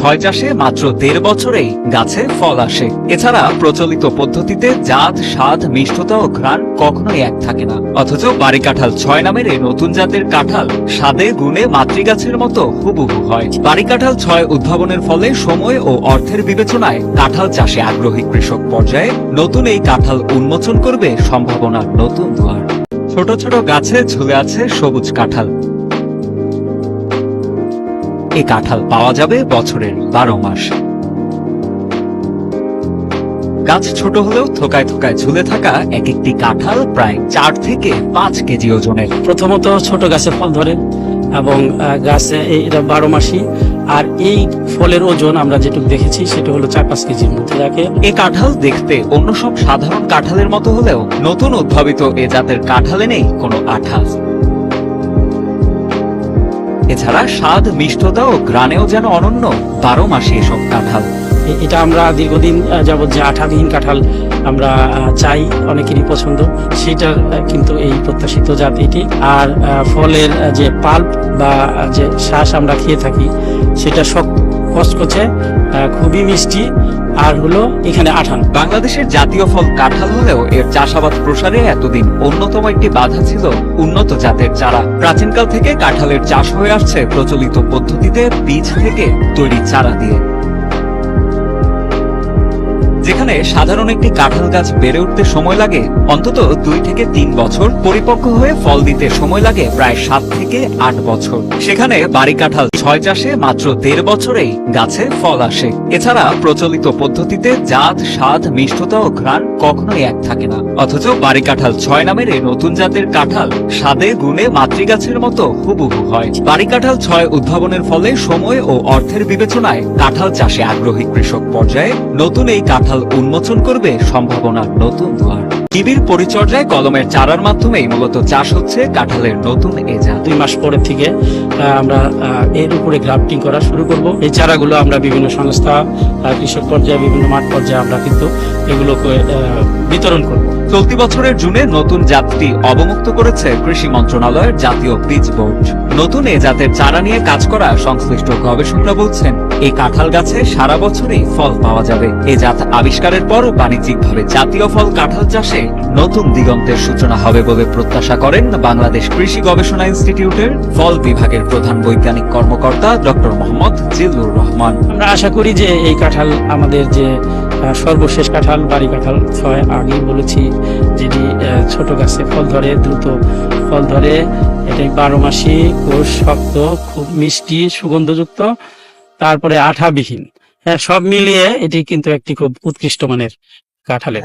ছয় চাষে মাত্র দেড় বছরেই গাছে ফল আসে। এছাড়া প্রচলিত পদ্ধতিতে জাত, স্বাদ, মিষ্টতা ও ঘ্রাণ কখনোই এক থাকে না। অথচ বাড়ি কাঁঠাল ছয় নামের এই নতুন জাতের কাঁঠাল স্বাদে গুণে মাতৃগাছের মতো হুবহু হয়। বাড়ি কাঁঠাল ছয় উদ্ভাবনের ফলে সময় ও অর্থের বিবেচনায় কাঁঠাল চাষে আগ্রহী কৃষক পর্যায়ে নতুন এই কাঁঠাল উন্মোচন করবে সম্ভাবনার নতুন দুয়ার ছোট ছোট গাছে ঝুলে আছে সবুজ কাঁঠাল। এই কাঁঠাল পাওয়া যাবে বছরের বারো মাস। গাছ ছোট হলেও থোকায় থোকায় ঝুলে থাকা এক একটি কাঁঠাল প্রায় চার থেকে পাঁচ কেজি ওজনের। প্রথমত ছোট গাছে ফল ধরে এবং গাছে এটা বারো মাসি। আর এই ফলের ওজন আমরা যেটুকু দেখেছি সেটা হলো চার পাঁচ কেজির মধ্যে রাখে এ কাঁঠাল দেখতে অন্য সব সাধারণ কাঁঠালের মতো হলেও নতুন উদ্ভাবিত এ জাতের কাঁঠালে নেই কোনো আঠাল। এছাড়া স্বাদ, মিষ্টতা ও গ্রানেও যেন অনন্য, বারো মাসে এসব কাঁঠাল। এটা আমরা দীর্ঘদিন যাবৎ যে আঠাবিহীন কাঁঠাল আমরা চাই, অনেকেরই পছন্দ, সেটার কিন্তু এই প্রত্যাশিত জাত এটি আর ফলের যে পাল্প বা যে শ্বাস আমরা খেয়ে থাকি, সেটা সব কচকচে খুবই মিষ্টি। আর হলো এখানে আঠান। বাংলাদেশের জাতীয় ফল কাঁঠাল হলেও এর চাষাবাদ প্রসারে এতদিন অন্যতম একটি বাধা ছিল উন্নত জাতের চারা। প্রাচীনকাল থেকে কাঁঠালের চাষ হয়ে আসছে প্রচলিত পদ্ধতিতে বীজ থেকে তৈরি চারা দিয়ে। যেখানে সাধারণ একটি কাঁঠাল গাছ বেড়ে উঠতে সময় লাগে, অন্তত দুই থেকে তিন বছর পরিপক্ক হয়ে ফল দিতে সময় লাগে প্রায় সাত থেকে আট বছর। সেখানে বাড়ি কাঁঠাল ছয় চাষে মাত্র দেড় বছরেই গাছে ফল আসে। এছাড়া প্রচলিত পদ্ধতিতে জাত, স্বাদ, মিষ্টতা ও ঘ্রাণ কখনোই এক থাকে না। অথচ বাড়ি কাঁঠাল ছয় নামের এই নতুন জাতের কাঁঠাল স্বাদে গুণে মাতৃগাছের মতো হুবহু হয়। বাড়ি কাঁঠাল ছয় উদ্ভাবনের ফলে সময় ও অর্থের বিবেচনায় কাঁঠাল চাষে আগ্রহী কৃষক পর্যায়ে নতুন এই কাঁঠাল উন্মোচন করবে সম্ভাবনার নতুন দুয়ার। কিবির পরিচর্যায় কলমের চারার মাধ্যমেই মূলত চাষ হচ্ছে কাঁঠালের নতুন এ জাত। দুই মাস পরের থেকে আমরা এর উপরে গ্রাফটিং করা শুরু করব। এই চারাগুলো আমরা বিভিন্ন সংস্থা কৃষক পর্যায়ে বিভিন্ন মাঠ পর্যায়ে আমরা কিন্তু এগুলোকে বিতরণ করব। চলতি বছরের জুনে নতুন জাতটি অবমুক্ত করেছে কৃষি মন্ত্রণালয়ের জাতীয় বীজ বোর্ড। নতুন এ জাতের চারা নিয়ে কাজ করা সংশ্লিষ্ট গবেষকরা বলছেন এই কাঁঠাল গাছে সারা বছরই ফল পাওয়া যাবে। এ জাত আবিষ্কারের পর বাণিজ্যিকভাবে জাতীয় ফল কাঁঠাল চাষে নতুন দিগন্তের সূচনা হবে বলে প্রত্যাশা করেন বাংলাদেশ কৃষি গবেষণা ইনস্টিটিউটের ফল বিভাগের প্রধান বৈজ্ঞানিক কর্মকর্তা ডক্টর মোহাম্মদ জিল্লুর রহমান। আমরা আশা করি যে এই কাঁঠাল আমাদের যে সর্বশেষ কাঁঠাল, বাড়ি কাঁঠাল ছয় আগেই বলেছি যেটি ছোট গাছে ফল ধরে, দ্রুত ফল ধরে এটি বারো মাসি, কোষ শক্ত, খুব মিষ্টি, সুগন্ধযুক্ত, তারপরে আঠাবিহীন। হ্যাঁ সব মিলিয়ে এটি কিন্তু একটি খুব উৎকৃষ্ট মানের কাঁঠালের